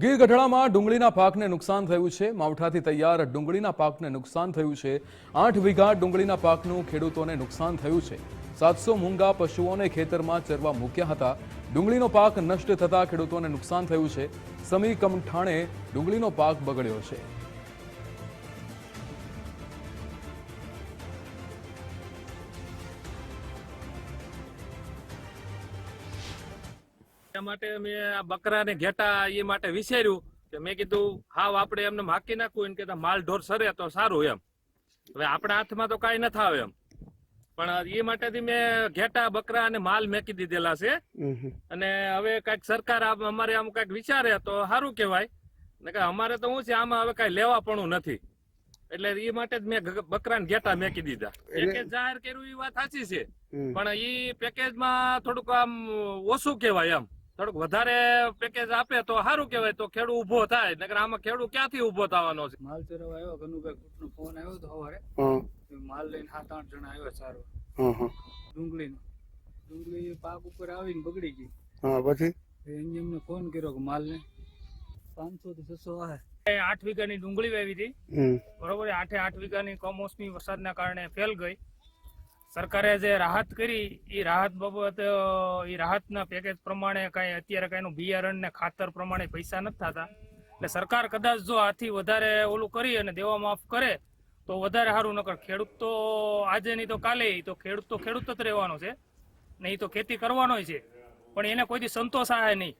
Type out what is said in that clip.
ગીર ગઢડામાં ડુંગળીના પાકને નુકસાન થયું છે. માવઠાથી તૈયાર ડુંગળીના પાકને નુકસાન થયું છે. આઠ વીઘા ડુંગળીના પાકનું ખેડૂતોને નુકસાન થયું છે. સાતસો મૂંગા પશુઓને ખેતરમાં ચરવા મૂક્યા હતા. ડુંગળીનો પાક નષ્ટ થતા ખેડૂતોને નુકસાન થયું છે. સમી કમઠાણે ડુંગળીનો પાક બગડ્યો છે. એટલા માટે મેં આ બકરા ને ઘેટા એ માટે વિચાર્યું કે મેં કીધું હાવ આપણે એમને હાકી નાખવું. એમ કે માલ ઢોર સરે તો સારું એમ. હવે આપણા હાથમાં તો કાંઈ ન આવે એમ. પણ એ માટેથી મેં ઘેટા બકરા અને માલ મેકી દીધેલા છે. અને હવે કંઈક સરકાર અમારે આમ કંઈક વિચારે તો સારું કહેવાય. ને કે અમારે તો શું છે આમાં હવે કઈ પણ નથી. એટલે એ માટે જ મેં બકરા ને ઘેટા મેકી દીધા. પેકેજ જાહેર કર્યું એ વાત સાચી છે. પણ ઈ પેકેજમાં થોડુંક આમ ઓછું કહેવાય એમ. થોડુંક વધારે પેકેજ આપે તો સારું કહેવાય તો ખેડૂત ઊભો થાય નકર આમાં ખેડૂત ક્યાંથી ઊભો થવાનો છે? માલ ચરાવવા આવ્યો કનુભાઈ નો ફોન આવ્યો તો સવારે. માલ લઈને સાત આઠ જણા આવ્યો સારો. ડુંગળીનો. ડુંગળી પાક ઉપર આવીને બગડી ગઈ. હા પછી? એને એમને ફોન કર્યો કે માલને પાંચસો થી છસો આવે. આઠ વીઘાની ડુંગળી વાવી હતી. બરોબર આઠે આઠ વીઘાની કમોસમી વરસાદના કારણે ફેલ ગઈ. સરકારે જે રાહત કરી એ રાહત બાબત એ રાહતના પેકેજ પ્રમાણે કાંઈ અત્યારે કાંઈનું બિયારણ ને ખાતર પ્રમાણે પૈસા નથી થતા. એટલે સરકાર કદાચ જો આથી વધારે ઓલું કરી અને દેવા માફ કરે, તો વધારે સારું નકર ખેડૂત તો આજે નહીં તો કાલે તો ખેડૂત તો ખેડૂત જ રહેવાનો છે. ને એ તો ખેતી કરવાનો છે. પણ એને કોઈથી સંતોષ આવે નહીં.